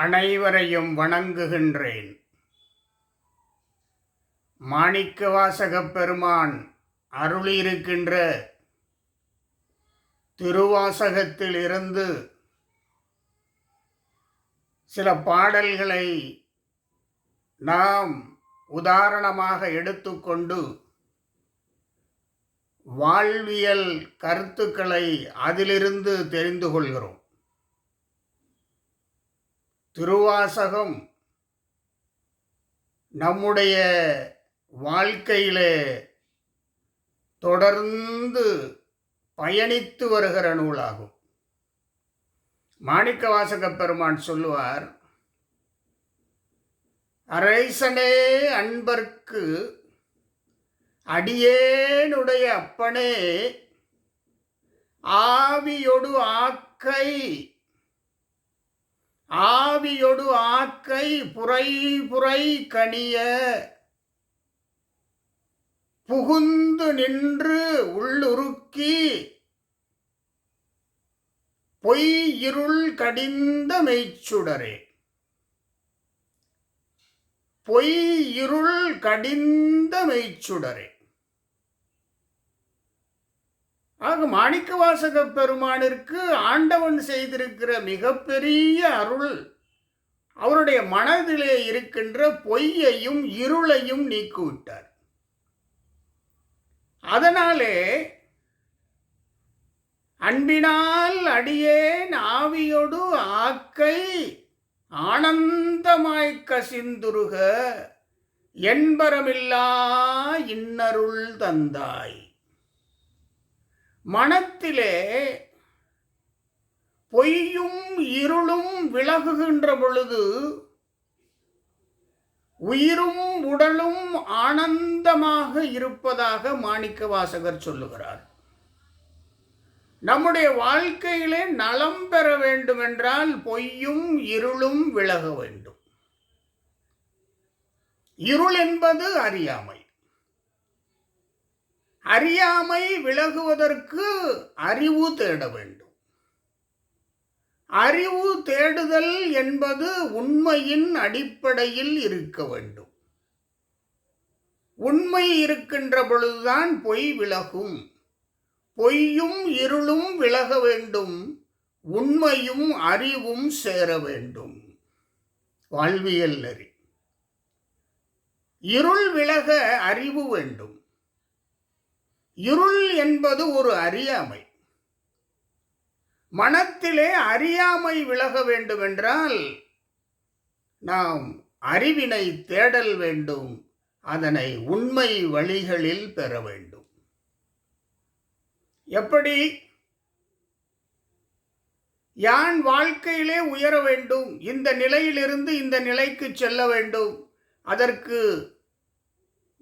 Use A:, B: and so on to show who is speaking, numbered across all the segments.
A: அனைவரையும் வணங்குகின்றேன். மாணிக்க வாசகப் பெருமான் அருளியிருக்கின்ற திருவாசகத்தில் இருந்து சில பாடல்களை நாம் உதாரணமாக எடுத்துக்கொண்டு வாழ்வியல் கருத்துக்களை அதிலிருந்து தெரிந்து கொள்கிறோம். திருவாசகம் நம்முடைய வாழ்க்கையிலே தொடர்ந்து பயணித்து வருகிற நூலாகும். மாணிக்க வாசக பெருமான் சொல்லுவார் அரைசனே அன்பர்க்கு அடியேனுடைய அப்பனே ஆவியொடு ஆக்கை ஆவியொடு ஆக்கை புரை புரை கனிய புகுந்து நின்று உள்ளுருக்கி பொய் இருள் கடிந்த மெய்ச்சுடரே. பொய் இருள் கடிந்த மெய்ச்சுடரே. ஆக மாணிக்க வாசக பெருமானிற்கு ஆண்டவன் செய்திருக்கிற மிகப்பெரிய அருள். அவருடைய மனதிலே இருக்கின்ற பொய்யையும் இருளையும் நீக்கிவிட்டார். அதனாலே அன்பினால் அடியேன் ஆவியொடு ஆக்கை ஆனந்தமாய் கசிந்துருக என்பரமில்லா இன்னருள் தந்தாய். மனத்திலே பொய்யும் இருளும் விலகுகின்ற பொழுது உயிரும் உடலும் ஆனந்தமாக இருப்பதாக மாணிக்க வாசகர் சொல்லுகிறார். நம்முடைய வாழ்க்கையிலே நலம் பெற வேண்டுமென்றால் பொய்யும் இருளும் விலக வேண்டும். இருள் என்பது அறியாமை. அறியாமை விலகுவதற்கு அறிவு தேட வேண்டும். அறிவு தேடுதல் என்பது உண்மையின் அடிப்படையில் இருக்க வேண்டும். உண்மை இருக்கின்ற பொழுதுதான் பொய் விலகும். பொய்யும் இருளும் விலக வேண்டும். உண்மையும் அறிவும் சேர வேண்டும். வாழ்வியல் நெறி. இருள் விலக அறிவு வேண்டும். இருள் என்பது ஒரு அறியாமை. மனத்திலே அறியாமை விலக வேண்டுமென்றால் நாம் அறிவினை தேடல் வேண்டும் அதனை உண்மை வழிகளில் பெற வேண்டும். எப்படி? யான் வாழ்க்கையிலே உயர வேண்டும் இந்த நிலையிலிருந்து இந்த நிலைக்கு செல்ல வேண்டும் அதற்கு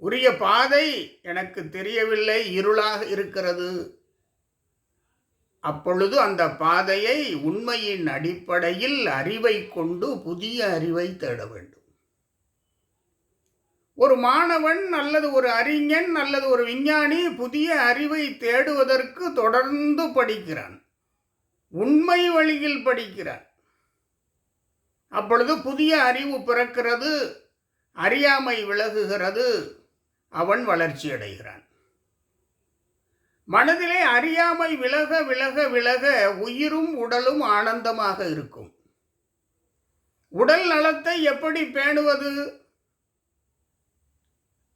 A: உரிய பாதை எனக்கு தெரியவில்லை இருளாக இருக்கிறது. அப்பொழுது அந்த பாதையை உண்மையின் அடிப்படையில் அறிவை கொண்டு புதிய அறிவை தேட வேண்டும். ஒரு மாணவன் அல்லது ஒரு அறிஞன் அல்லது ஒரு விஞ்ஞானி புதிய அறிவை தேடுவதற்கு தொடர்ந்து படிக்கிறான். உண்மை வழியில் படிக்கிறான். அப்பொழுது புதிய அறிவு பிறக்கிறது அறியாமை விலகுகிறது. அவன் வளர்ச்சியடைகிறான். மனதிலே அறியாமை விலக விலக விலக உயிரும் உடலும் ஆனந்தமாக இருக்கும். உடல் நலத்தை எப்படி பேணுவது?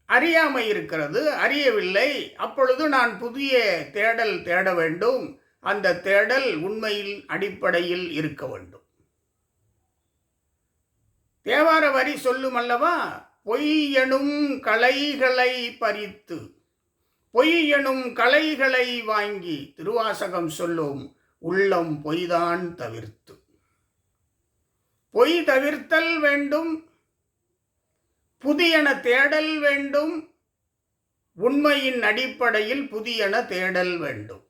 A: அறியாமை இருக்கிறது அறியவில்லை. அப்பொழுது நான் புதிய தேடல் தேட வேண்டும். அந்த தேடல் உண்மையில் அடிப்படையில் இருக்க வேண்டும். தேவார வரி சொல்லும் அல்லவா? பொய் எனும் கலைகளை பறித்து பொய் எனும் கலைகளை வாங்கி திருவாசகம் சொல்லும் உள்ளம் பொய்தான் தவிர்த்து. பொய் தவிர்த்தல் வேண்டும் புதியன தேடல் வேண்டும் உண்மையின் அடிப்படையில் புதியன தேடல் வேண்டும்.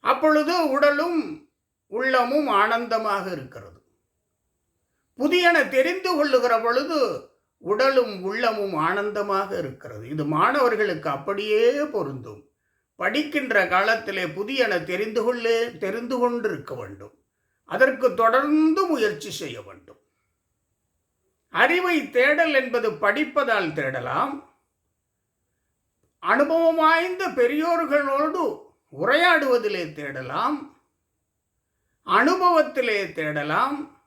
A: அப்பொழுது உடலும் உள்ளமும் ஆனந்தமாக இருக்கிறது. புதியன தெரிந்து கொள்ளுகிற பொழுது உடலும் உள்ளமும் ஆனந்தமாக இருக்கிறது. இது மாணவர்களுக்கு அப்படியே பொருந்தும். படிக்கின்ற காலத்திலே புதியன தெரிந்து கொள்ளே தெரிந்து கொண்டிருக்க வேண்டும். அதற்கு தொடர்ந்து முயற்சி செய்ய வேண்டும். அறிவை தேடல் என்பது படிப்பதால் தேடலாம். அனுபவம் வாய்ந்த பெரியோர்களோடு உரையாடுவதிலே தேடலாம். அனுபவத்திலே தேடலாம்.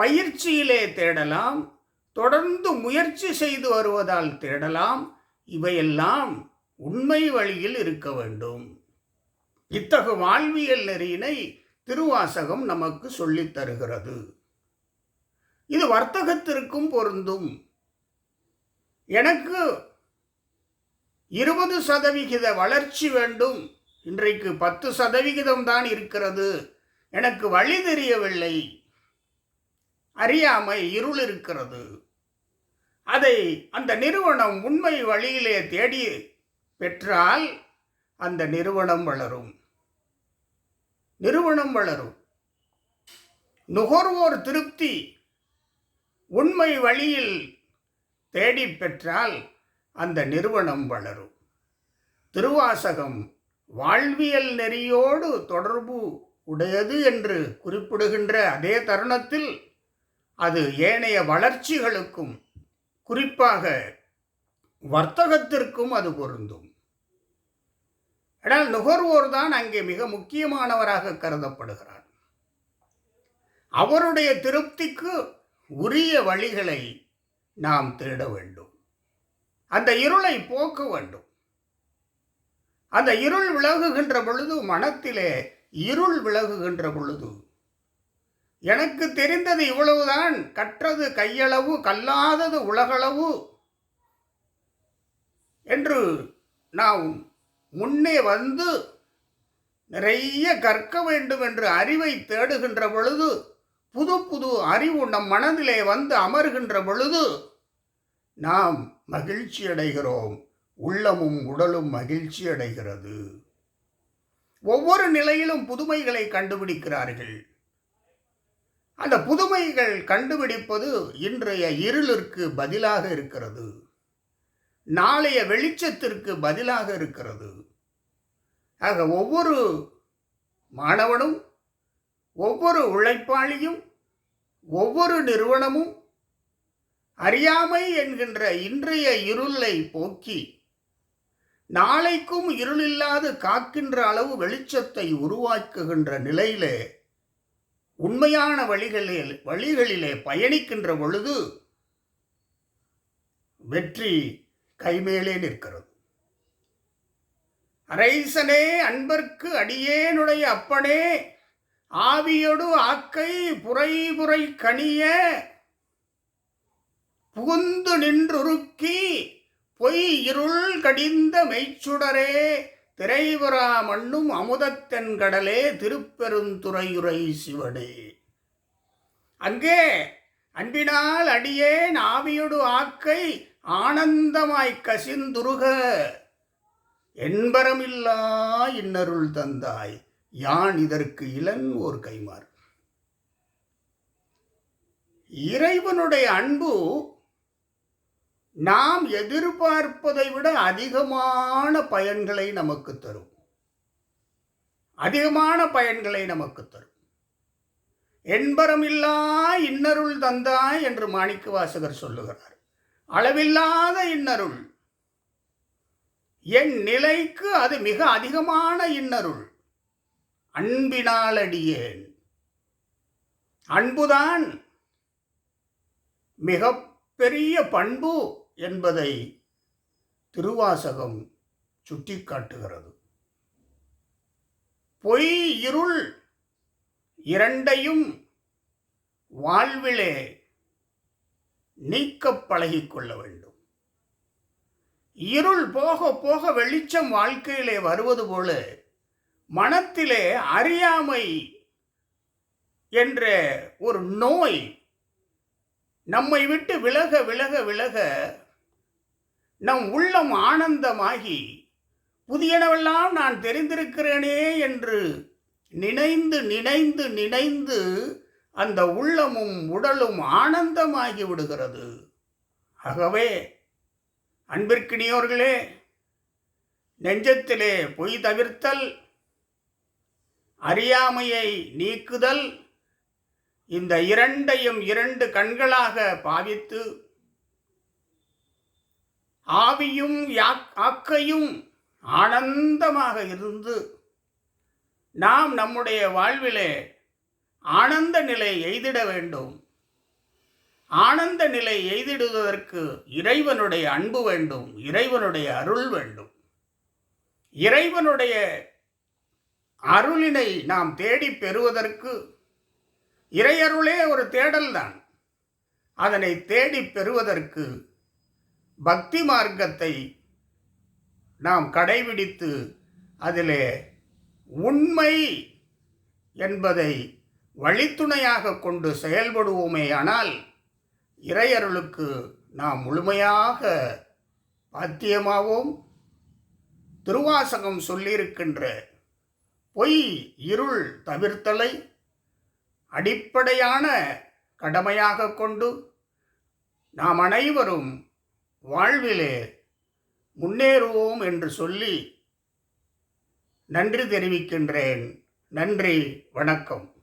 A: பயிற்சியிலே தேடலாம் தொடர்ந்து முயற்சி செய்து வருவதால் தேடலாம் இவையெல்லாம் உண்மை வழியில் இருக்க வேண்டும். இத்தகு வாழ்வியல் நெறியினை திருவாசகம் நமக்கு சொல்லித் தருகிறது. இது வர்த்தகத்திற்கும் பொருந்தும். எனக்கு இருபது சதவிகித வளர்ச்சி வேண்டும். இன்றைக்கு பத்து சதவிகிதம் தான் இருக்கிறது. எனக்கு வழி தெரியவில்லை. அறியாமை இருள் இருக்கிறது அதை அந்த நிறுவனம் உண்மை வழியிலே தேடி பெற்றால் அந்த நிறுவனம் வளரும். நிறுவனம் வளரும். நுகர்வோர் திருப்தி உண்மை வழியில் தேடி பெற்றால் அந்த நிறுவனம் வளரும். திருவாசகம் வாழ்வியல் நெறியோடு தொடர்பு உடையது என்று குறிப்பிடுகின்ற அதே தருணத்தில் அது ஏனைய வளர்ச்சிகளுக்கும் குறிப்பாக வர்த்தகத்திற்கும் அது பொருந்தும். ஆனால் நுகர்வோர் தான் அங்கே மிக முக்கியமானவராக கருதப்படுகிறார். அவருடைய திருப்திக்கு உரிய வழிகளை நாம் தேட வேண்டும். அந்த இருளை போக்க வேண்டும். அந்த இருள் விலகுகின்ற பொழுது மனத்திலே இருள் விலகுகின்ற பொழுது எனக்கு தெரிந்தது இவ்வளவுதான். கற்றது கையளவு கல்லாதது உலகளவு என்று நாம் முன்னே வந்து நிறைய கற்க வேண்டும் என்று அறிவை தேடுகின்ற பொழுது புது புது அறிவு நம் மனதிலே வந்து அமர்கின்ற பொழுது நாம் மகிழ்ச்சி அடைகிறோம். உள்ளமும் உடலும் மகிழ்ச்சி அடைகிறது. ஒவ்வொரு நிலையிலும் புதுமைகளை கண்டுபிடிக்கிறார்கள். அந்த புதுமைகள் கண்டுபிடிப்பது இன்றைய இருளிற்கு பதிலாக இருக்கிறது. நாளைய வெளிச்சத்திற்கு பதிலாக இருக்கிறது. ஆக ஒவ்வொரு மாணவனும் ஒவ்வொரு உழைப்பாளியும் ஒவ்வொரு நிறுவனமும் அறியாமை என்கின்ற இன்றைய இருளை போக்கி நாளைக்கும் இருளில்லாது காக்கின்ற அளவு வெளிச்சத்தை உருவாக்குகின்ற நிலையிலே உண்மையான வழிகளில் வழிகளிலே பயணிக்கின்ற பொழுது வெற்றி கைமேலே நிற்கிறது. அரைசனே அன்பர்க்கு அடியேனுடைய அப்பனே ஆவியொடு ஆக்கை புரை புரை கனிய புகுந்து நின்றுருக்கி பொய் இருள் கடிந்த மெய்ச்சுடரே திரைபுறா மண்ணும் அமுதத்தென் கடலே திருப்பெருந்துறையுரை சிவனே. அங்கே அன்பினால் அடியேன் ஆவியொடு ஆக்கை ஆனந்தமாய் கசிந்துருக. என்பரமில்லா இன்னருள் தந்தாய் யான் இதற்கு இளன் ஓர் கைமாறு. இறைவனுடைய அன்பு நாம் எதிர்பார்ப்பதை விட அதிகமான பயன்களை நமக்கு தரும். அதிகமான பயன்களை நமக்கு தரும். என்பரமில்லா இன்னருள் தந்தாய் என்று மாணிக்க வாசகர் சொல்லுகிறார். அளவில்லாத இன்னருள். என் நிலைக்கு அது மிக அதிகமான இன்னருள். அன்பினாலடியேன் அன்புதான் மிக பெரிய பண்பு. என்பதை திருவாசகம் சுட்டிக்காட்டுகிறது. பொய் இருள் இரண்டையும் வாழ்விலே நீக்க பழகிக்கொள்ள வேண்டும். இருள் போக போக வெளிச்சம் வாழ்க்கையிலே வருவது போல மனத்திலே அறியாமை என்ற ஒரு நோய் நம்மை விட்டு விலக விலக விலக நம் உள்ளம் ஆனந்தமாகி புதியனவெல்லாம் நான் தெரிந்திருக்கிறேனே என்று நினைந்து நினைந்து நினைந்து அந்த உள்ளமும் உடலும் ஆனந்தமாகி விடுகிறது. ஆகவே அன்பிற்கினியோர்களே நெஞ்சத்திலே பொய் தவிர்த்தல் அறியாமையை நீக்குதல் இந்த இரண்டையும் இரண்டு கண்களாக பாவித்து ஆவியும் ஆக்கையும் ஆனந்தமாக இருந்து நாம் நம்முடைய வாழ்விலே ஆனந்த நிலை எய்திட வேண்டும். ஆனந்த நிலை எய்திடுவதற்கு இறைவனுடைய அன்பு வேண்டும் இறைவனுடைய அருள் வேண்டும். இறைவனுடைய அருளினை நாம் தேடி பெறுவதற்கு இறையருளே ஒரு தேடல்தான். அதனை தேடி பெறுவதற்கு பக்தி மார்க்கத்தை நாம் கடைபிடித்து அதிலே உண்மை என்பதை வழித்துணையாக கொண்டு செயல்படுவோமேயானால் இறையருளுக்கு நாம் முழுமையாக பாத்தியமாவோம். திருவாசகம் சொல்லியிருக்கின்ற பொய் இருள் தவிர்த்தலை அடிப்படையான கடமையாக கொண்டு நாம் அனைவரும் வாழ்விலே முன்னேறுவோம் என்று சொல்லி நன்றி தெரிவிக்கின்றேன். நன்றி வணக்கம்.